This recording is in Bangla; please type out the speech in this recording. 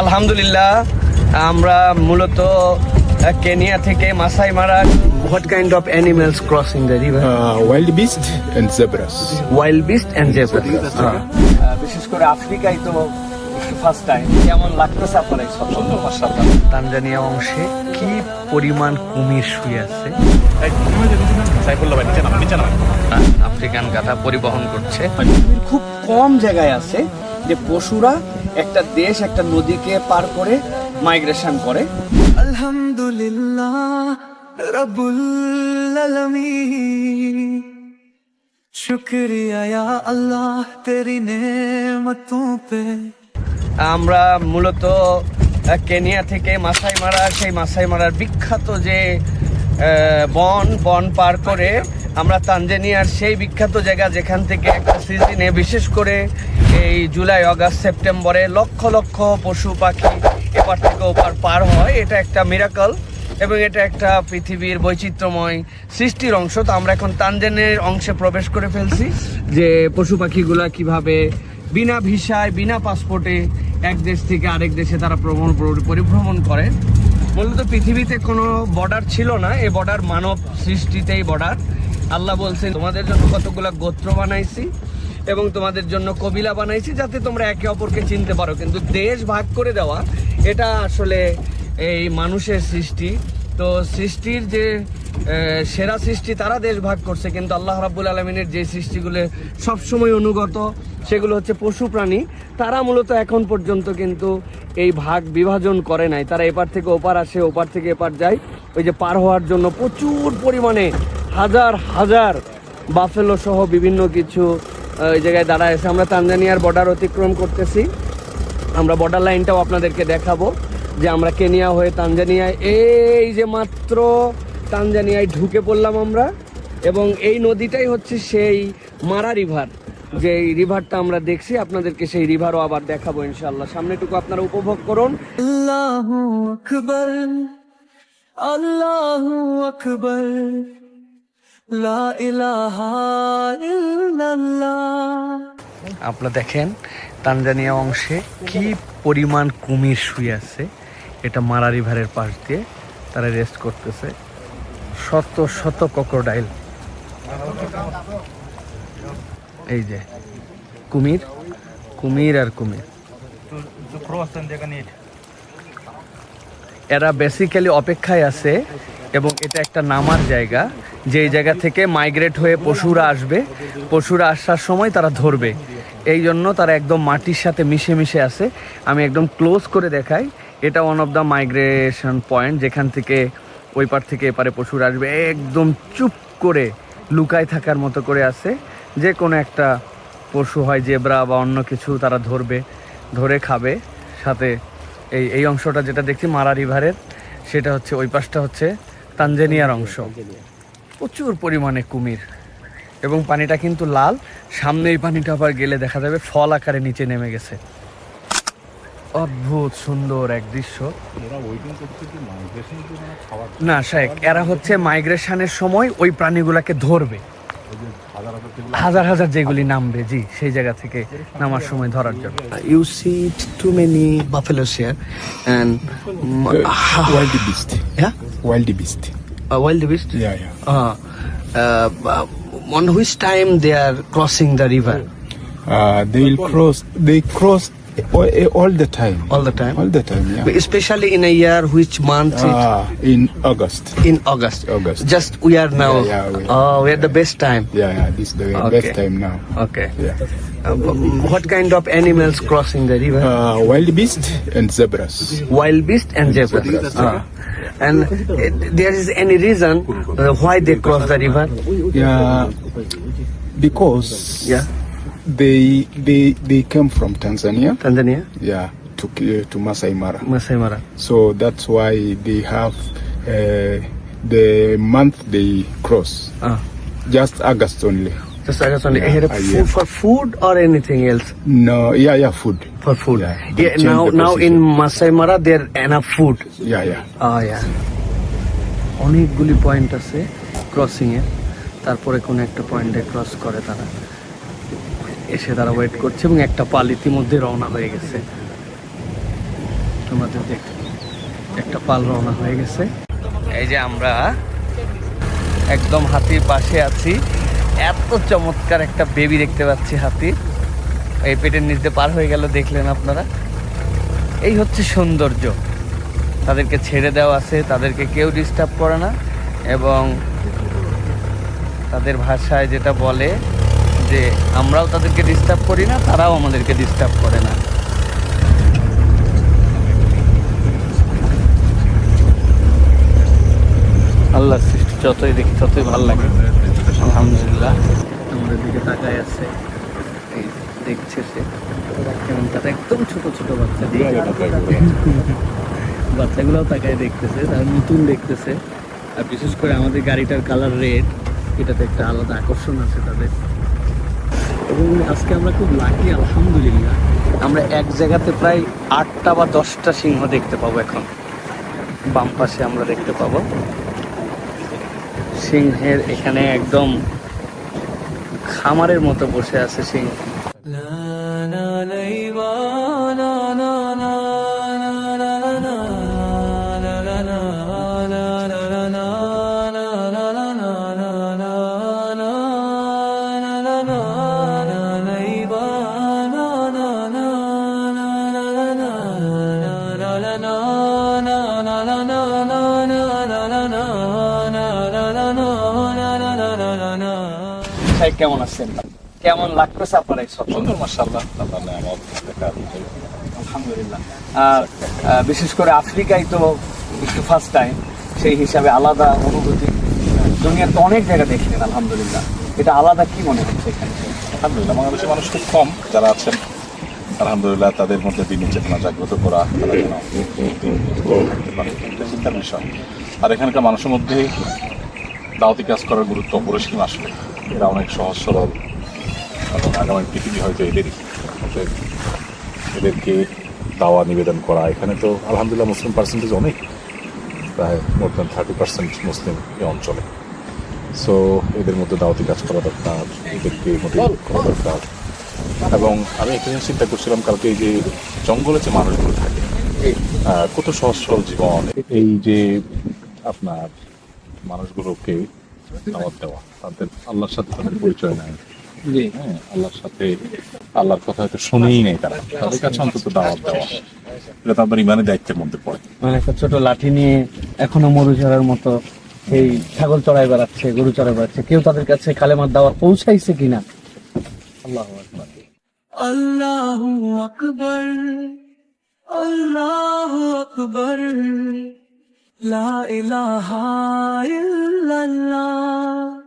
আলহামদুলিল্লাহ আমরা মূলত কেনিয়া থেকে Masai Mara. What kind of animals crossing the river Uh, wild beast and zebras. Wild beast and zebra বিশেষ করে আফ্রিকায় তো ফার্স্ট টাইম কেমন লাগতেছে আপনার এই সব মাশাআল্লাহ তানজানিয়া অংশে কি পরিমাণ কুমির শুয়ে আছে? আফ্রিকান গাধা পরিবহন করছে। খুব কম জায়গায় আছে। যে পশুরা একটা দেশ একটা নদীকে পার করে মাইগ্রেশন করে। আলহামদুলিল্লাহ আমরা মূলত কেনিয়া থেকে মাসাই মারা সেই মাসাই মারার বিখ্যাত যে বন বন পার করে আমরা তানজানিয়ার সেই বিখ্যাত জায়গা যেখান থেকে একটা সিজনে বিশেষ করে এই জুলাই, অগাস্ট, সেপ্টেম্বরে লক্ষ লক্ষ পশু পাখি এপার থেকে ওপার পার হয়। এটা একটা মিরাকল এবং এটা একটা পৃথিবীর বৈচিত্র্যময় সৃষ্টির অংশ। তো আমরা এখন তানজানের অংশে প্রবেশ করে ফেলছি যে পশু পাখিগুলা কীভাবে বিনা ভিসায়, বিনা পাসপোর্টে এক দেশ থেকে আরেক দেশে তারা ভ্রমণ পরিভ্রমণ করে। মূলত পৃথিবীতে কোনো বর্ডার ছিল না এই বর্ডার মানব সৃষ্টিতেই বর্ডার আল্লাহ বলছেন, তোমাদের জন্য কতগুলো গোত্র বানাইছি এবং তোমাদের জন্য কবিলা বানাইছি যাতে তোমরা একে অপরকে চিনতে পারো। কিন্তু দেশ ভাগ করে দেওয়া, এটা আসলে এই মানুষের সৃষ্টি। তো সৃষ্টির যে সেরা সৃষ্টি তারা দেশ ভাগ করছে, কিন্তু আল্লাহ রাব্বুল আলমিনের যে সৃষ্টিগুলো সবসময় অনুগত, সেগুলো হচ্ছে পশু প্রাণী। তারা মূলত এখন পর্যন্ত কিন্তু এই ভাগ বিভাজন করে নাই। তারা এপার থেকে ওপার আসে, ওপার থেকে এপার যায়। ওই যে পার হওয়ার জন্য প্রচুর পরিমাণে হাজার হাজার বাফেলো সহ বিভিন্ন কিছু ওই জায়গায় দাঁড়ায় আছে। আমরা তানজানিয়ার বর্ডার অতিক্রম করতেছি। আমরা বর্ডার লাইনটাও আপনাদেরকে দেখাবো যে আমরা কেনিয়া হয়ে তানজানিয়ায়, এই যে মাত্র তানজানিয়ায় ঢুকে পড়লাম আমরা। এবং এই নদীটাই হচ্ছে সেই মারা রিভার যে রিভারটা আমরা দেখছি আপনাদেরকে সেই রিভারও আবার দেখাবো ইনশাল্লাহ সামনেটুকু আপনারা উপভোগ করুন। আল্লাহু আকবার আল্লাহু আকবার লা ইলাহা ইল্লাল্লাহ। আপনারা দেখেন তানজানিয়া অংশে কি পরিমাণ কুমির শুয়ে আছে এটা মারা রিভারের পাশ দিয়ে তারা রেস্ট করতেছে। শত শত ককরডাইল এই যে, কুমির কুমির আর কুমির। এরা বেসিক্যালি অপেক্ষায় আছে এবং এটা একটা নামার জায়গা, যেই জায়গা থেকে মাইগ্রেট হয়ে পশুরা আসবে। পশুরা আসার সময় তারা ধরবে। এই জন্য তারা একদম মাটির সাথে মিশে মিশে আছে। আমি একদম ক্লোজ করে দেখাই। এটা one of the migration point যেখান থেকে ওই পার থেকে এপারে পশুরা আসবে। একদম চুপ করে লুকায় থাকার মতো করে আছে। যে কোনো একটা পশু হয় জেব্রা বা অন্য কিছু তারা ধরবে ধরে খাবে। সাথে এই এই অংশটা যেটা দেখছি মারা রিভারের সেটা হচ্ছে ওই পাশটা হচ্ছে তানজানিয়ার অংশ। প্রচুর পরিমাণে কুমির এবং পানিটা কিন্তু লাল। সামনে এই পানিটা আবার গেলে দেখা যাবে ফল আকারে নিচে নেমে গেছে। অদ্ভুত সুন্দর এক দৃশ্য। না শেখ এরা হচ্ছে মাইগ্রেশনের সময় ওই প্রাণীগুলাকে ধরবে। হাজার হাজার যেগুলি নামবে জি সেই জায়গা থেকে নামার সময় ধরার জন্য you see too many buffaloes here and Wild beast. yeah Wild beast. wild beast Yeah, yeah. uh, uh, on which time they are crossing the river Uh, they will cross. They cross all, all the time. all the time All the time. Yeah. Especially in a year which month Ah, in August. in august August. just we are now Yeah, yeah, we- oh we are the best time Yeah, yeah. This is the Okay. best time now. okay Yeah. Uh, what kind of animals crossing the river Uh, wild beast and zebras. wild beast and zebras. zebras. Ah. and uh, there is any reason uh, why they cross the river? Yeah, because Yeah, they they they came from Tanzania. Tanzania, Yeah, to uh, to Masai Mara. Masai Mara. So that's why they have uh, the month they cross. Ah. Just August only. Just I just only Yeah, here ah, food yeah. for food or anything else No, yeah, yeah, food. for food. Yeah, they Yeah, change now the now in position. Masai Mara there enough food. Yeah, yeah. Ah, yeah. অনেকগুলি পয়েন্ট আছে ক্রসিং এ তারপরে কোন একটা পয়েন্টে ক্রস করে তারা এসে তারা ওয়েট করছে এবং একটা পাল ইতিমধ্যে রওনা হয়ে গেছে। তোমাদের দেখ একটা পাল রওনা হয়ে গেছে। এই যে আমরা একদম হাতির পাশে আছি। এত চমৎকার একটা বেবি দেখতে পাচ্ছি হাতি এই পেটের নিচে পার হয়ে গেল, দেখলেন আপনারা? এই হচ্ছে সৌন্দর্য। তাদেরকে ছেড়ে দেওয়া আছে, তাদেরকে কেউ ডিস্টার্ব করে না। এবং তাদের ভাষায় যেটা বলে যে আমরাও তাদেরকে ডিস্টার্ব করি না, তারাও আমাদেরকে ডিস্টার্ব করে না। আল্লাহ সৃষ্টি যতই দেখি, ততই ভালো লাগে। আলহামদুলিল্লাহ। আমাদের দিকে তাকায় আছে। দেখছে সে। কেমন তারা একদম ছোট ছোট বাচ্চা। বাচ্চাগুলোও তাকায় দেখতেছে, তারা নতুন দেখতেছে। আর বিশেষ করে আমাদের গাড়িটার কালার রেড এটাতে একটা আলাদা আকর্ষণ আছে তাদের। এবং আজকে আমরা খুব লাকি আলহামদুলিল্লাহ। আমরা এক জায়গাতে প্রায় আটটা বা দশটা সিংহ দেখতে পাবো এখন। বাম পাশে আমরা দেখতে পাবো সিংহের এখানে একদম খামারের মতো বসে আছে সিংহ। ভাই কেমন আছেন? কেমন লাগতেছে আপনার এই সফর সুন্দর মার্শাল্লাহ আলহামদুলিল্লাহ। আর বিশেষ করে আফ্রিকায় তো একটু ফার্স্ট টাইম সেই হিসাবে আলাদা অনুভূতি। দুনিয়ার তো অনেক জায়গা দেখলেন আলহামদুলিল্লাহ। এটা আলাদা কি মনে হচ্ছে এখানে? আলহামদুলিল্লাহ বাংলাদেশের মানুষ খুব কম যারা আছেন। আলহামদুলিল্লাহ তাদের মধ্যে দিনের চেতনা জাগ্রত করা তারা যেন চিন্তার বিষয়। আর এখানকার মানুষের মধ্যে দাওয়াতি কাজ করার গুরুত্ব অপরিসীম আসলে। এরা অনেক সহজ সরল। এবং আগামী পৃথিবী হয়তো অতএব এদেরকে দাওয়া নিবেদন করা। এখানে তো আলহামদুলিল্লাহ মুসলিম পার্সেন্টেজ অনেক। প্রায় more than thirty percent Muslim এই অঞ্চলে। সো এদের মধ্যে দাওয়াতি কাজ করা দরকার, এদেরকে মোটিভেট করা দরকার। এবং আমি একটা জিনিস চিন্তা করছিলাম কালকে, এই যে জঙ্গলে যে মানুষগুলো থাকে কত সহজ সরল জীবন। এই যে আপনার মানুষগুলোকে দাওয়াত দেওয়া তাদের আল্লাহর সাথে তাদের পরিচয় নাই। হ্যাঁ, আল্লাহর সাথে আল্লাহর কথা হয়তো শুনেই নাই তারা। তাদের কাছে অন্তত দাওয়াত দেওয়া। এটা তো ইমানের দায়িত্বের মধ্যে পড়ে। মানে একটা ছোট লাঠি নিয়ে এখনও মরু ঝরার মতো এই ছাগল চড়াই বেড়াচ্ছে গরু চড়াই বেড়াচ্ছে। কেউ তাদের কাছে কালেমার দাওয়াত পৌঁছাইছে কিনা? আল্লাহ আল্লাহ আকবর। আল্লাহ আকবর। La ilahe illallah.